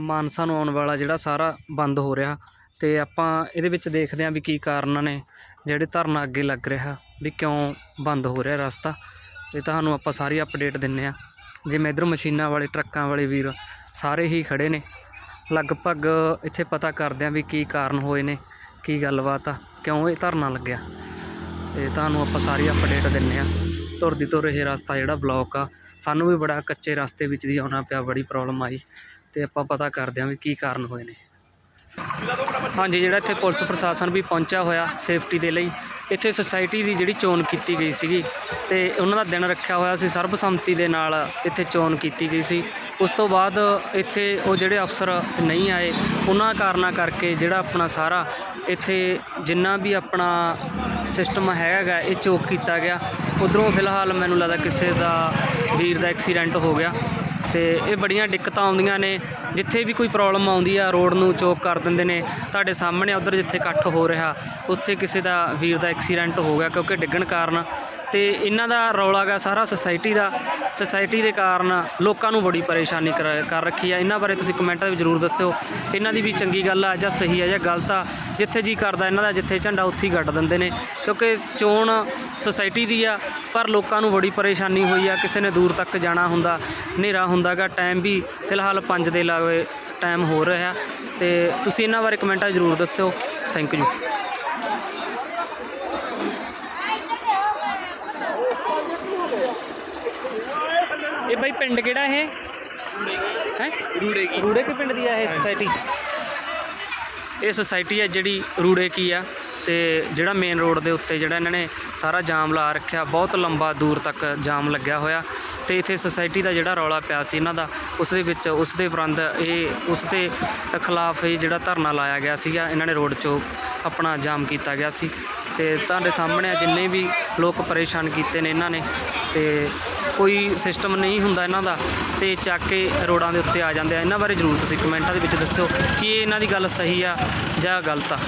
ਮਾਨਸਾ ਨੂੰ ਆਉਣ ਵਾਲਾ ਜਿਹੜਾ ਸਾਰਾ ਬੰਦ ਹੋ ਰਿਹਾ ਅਤੇ ਆਪਾਂ ਇਹਦੇ ਵਿੱਚ ਦੇਖਦੇ ਹਾਂ ਵੀ ਕੀ ਕਾਰਨ ਨੇ ਜਿਹੜੇ ਧਰਨਾ ਅੱਗੇ ਲੱਗ ਰਿਹਾ ਵੀ ਕਿਉਂ ਬੰਦ ਹੋ ਰਿਹਾ ਰਸਤਾ। ਤੇ ਤੁਹਾਨੂੰ ਆਪਾਂ ਸਾਰੀ ਅਪਡੇਟ ਦਿੰਨੇ ਆ ਜਿਵੇਂ ਇਧਰ ਮਸ਼ੀਨਾਂ ਵਾਲੇ, ਟਰੱਕਾਂ ਵਾਲੇ ਵੀਰ ਸਾਰੇ ਹੀ ਖੜੇ ਨੇ। ਲਗਭਗ ਇੱਥੇ ਪਤਾ ਕਰਦੇ ਆ ਵੀ ਕੀ ਕਾਰਨ ਹੋਏ ਨੇ, ਕੀ ਗੱਲਬਾਤ ਆ, ਕਿਉਂ ਇਹ ਧਰਨਾ ਲੱਗਿਆ। ਤੇ ਤੁਹਾਨੂੰ ਆਪਾਂ ਸਾਰੀ ਅਪਡੇਟ ਦਿੰਨੇ ਆ ਤੁਰਦੀ ਤੁਰ ਇਹ ਰਸਤਾ ਜਿਹੜਾ ਬਲੌਕ ਆ, ਸਾਨੂੰ ਵੀ ਬੜਾ ਕੱਚੇ ਰਸਤੇ ਵਿੱਚ ਦੀ ਆਉਣਾ ਪਿਆ, ਬੜੀ ਪ੍ਰੋਬਲਮ ਆਈ। ਤੇ ਆਪਾਂ ਪਤਾ ਕਰਦੇ ਹਾਂ ਵੀ ਕੀ ਕਾਰਨ ਹੋਏ ਨੇ। ਹਾਂਜੀ, ਜਿਹੜਾ ਇੱਥੇ ਪੁਲਿਸ ਪ੍ਰਸ਼ਾਸਨ ਵੀ ਪਹੁੰਚਿਆ ਹੋਇਆ ਸੇਫਟੀ ਦੇ ਲਈ, ਇੱਥੇ ਸੁਸਾਇਟੀ ਦੀ ਜਿਹੜੀ ਚੋਣ ਕੀਤੀ ਗਈ ਸੀਗੀ ਤੇ ਉਹਨਾਂ ਦਾ ਦਿਨ ਰੱਖਿਆ ਹੋਇਆ ਸੀ, ਸਰਬਸੰਮਤੀ ਦੇ ਨਾਲ ਇੱਥੇ ਚੋਣ ਕੀਤੀ ਗਈ ਸੀ। ਉਸ ਤੋਂ ਬਾਅਦ ਇੱਥੇ ਉਹ ਜਿਹੜੇ ਅਫਸਰ ਨਹੀਂ ਆਏ, ਉਹਨਾਂ ਕਾਰਨਾਂ ਕਰਕੇ ਜਿਹੜਾ ਆਪਣਾ ਸਾਰਾ ਇੱਥੇ ਜਿੰਨਾ ਵੀ ਆਪਣਾ ਸਿਸਟਮ ਹੈਗਾ, ਇਹ ਚੋਕ ਕੀਤਾ ਗਿਆ। ਉਧਰੋਂ ਫਿਲਹਾਲ ਮੈਨੂੰ ਲੱਗਦਾ ਕਿਸੇ ਦਾ ਵੀਰ ਦਾ ਐਕਸੀਡੈਂਟ ਹੋ ਗਿਆ। ਤੇ ਇਹ ਬੜੀਆਂ ਦਿੱਕਤਾਂ ਆਉਂਦੀਆਂ ਨੇ। ਜਿੱਥੇ ਵੀ ਕੋਈ ਪ੍ਰੋਬਲਮ ਆਉਂਦੀ ਆ ਰੋਡ ਨੂੰ ਚੋਕ ਕਰ ਦਿੰਦੇ ਨੇ। ਤੁਹਾਡੇ ਸਾਹਮਣੇ ਉਧਰ ਜਿੱਥੇ ਇਕੱਠ ਹੋ ਰਿਹਾ, ਉੱਥੇ ਕਿਸੇ ਦਾ ਵੀਰ ਦਾ ਐਕਸੀਡੈਂਟ ਹੋ ਗਿਆ ਕਿਉਂਕਿ ਡਿੱਗਣ ਕਾਰਨ। ਤੇ ਇਹਨਾਂ ਦਾ ਰੌਲਾ ਗਾ ਸਾਰਾ ਸੁਸਾਇਟੀ ਦਾ। ਸੁਸਾਇਟੀ ਦੇ ਕਾਰਨ ਲੋਕਾਂ ਨੂੰ ਬੜੀ ਪਰੇਸ਼ਾਨੀ ਕਰ ਕਰ ਰੱਖੀ ਆ। ਇਹਨਾਂ ਬਾਰੇ ਤੁਸੀਂ ਕਮੈਂਟਾਂ ਵਿੱਚ ਜ਼ਰੂਰ ਦੱਸਿਓ। ਇਹਨਾਂ ਦੀ ਵੀ ਚੰਗੀ ਗੱਲ ਆ ਜਾਂ ਸਹੀ ਆ ਜਾਂ ਗਲਤ ਆ। ਜਿੱਥੇ ਜੀ ਕਰਦਾ ਇਹਨਾਂ ਦਾ, ਜਿੱਥੇ ਝੰਡਾ ਉੱਥੇ ਹੀ ਗੱਡ ਦਿੰਦੇ ਨੇ। ਕਿਉਂਕਿ ਚੋਣ ਸੋਸਾਇਟੀ ਦੀ ਆ, ਪਰ ਲੋਕਾਂ ਨੂੰ ਬੜੀ ਪਰੇਸ਼ਾਨੀ ਹੋਈ ਆ, ਕਿਸੇ ਨੇ ਦੂਰ ਤੱਕ ਜਾਣਾ ਹੁੰਦਾ, ਹਨੇਰਾ ਹੁੰਦਾਗਾ ਟਾਈਮ ਵੀ ਫਿਲਹਾਲ 5 ਦੇ ਲਾਗੇ ਟਾਈਮ ਹੋ ਰਿਹਾ, ਤੇ ਤੁਸੀਂ ਇਹਨਾਂ ਬਾਰੇ ਕਮੈਂਟਾਂ ਜ਼ਰੂਰ ਦੱਸਿਓ। ਥੈਂਕ ਯੂ ਇਹ ਬਾਈ ਪਿੰਡ ਕਿਹੜਾ ਇਹ? ਹੈ? ਰੂੜੇ ਕੀ ਰੂੜੇ ਕੀ ਪਿੰਡ ਦੀ ਆ ਇਹ ਸੁਸਾਇਟੀ ਇਹ ਸੁਸਾਇਟੀ ਹੈ ਜਿਹੜੀ ਰੂੜੇ ਕੀ ਆ। ਤੇ ਜਿਹੜਾ ਮੇਨ ਰੋਡ ਦੇ ਉੱਤੇ ਜਿਹੜਾ ਇਹਨਾਂ ਨੇ ਸਾਰਾ ਜਾਮ ਲਾ ਰੱਖਿਆ, ਬਹੁਤ ਲੰਬਾ ਦੂਰ ਤੱਕ ਜਾਮ ਲੱਗਿਆ ਹੋਇਆ ਤੇ ਇੱਥੇ ਸੁਸਾਇਟੀ ਦਾ ਜਿਹੜਾ ਰੌਲਾ ਪਿਆ ਸੀ ਇਹਨਾਂ ਦਾ, ਉਸ ਦੇ ਵਿੱਚ, ਉਸ ਦੇ ਵਿਰੁੱਧ ਇਹ, ਉਸ ਦੇ ਖਿਲਾਫ ਇਹ ਜਿਹੜਾ ਧਰਨਾ ਲਾਇਆ ਗਿਆ ਸੀਗਾ, ਇਹਨਾਂ ਨੇ ਰੋਡ 'ਚੋਂ ਆਪਣਾ ਜਾਮ ਕੀਤਾ ਗਿਆ ਸੀ ਤੇ ਤੁਹਾਡੇ ਸਾਹਮਣੇ ਆ ਜਿੰਨੇ ਵੀ ਲੋਕ ਪਰੇਸ਼ਾਨ ਕੀਤੇ ਨੇ ਇਹਨਾਂ ਨੇ ਤੇ ਕੋਈ ਸਿਸਟਮ ਨਹੀਂ ਹੁੰਦਾ ਇਹਨਾਂ ਦਾ ਤੇ ਚੱਕ ਕੇ ਰੋਡਾਂ ਦੇ ਉੱਤੇ ਆ ਜਾਂਦੇ ਆ। ਇਹਨਾਂ ਬਾਰੇ ਜ਼ਰੂਰ ਤੁਸੀਂ ਕਮੈਂਟਾਂ ਦੇ ਵਿੱਚ ਦੱਸਿਓ ਕਿ ਇਹ ਇਹਨਾਂ ਦੀ ਗੱਲ ਸਹੀ ਆ ਜਾਂ ਗਲਤ ਆ।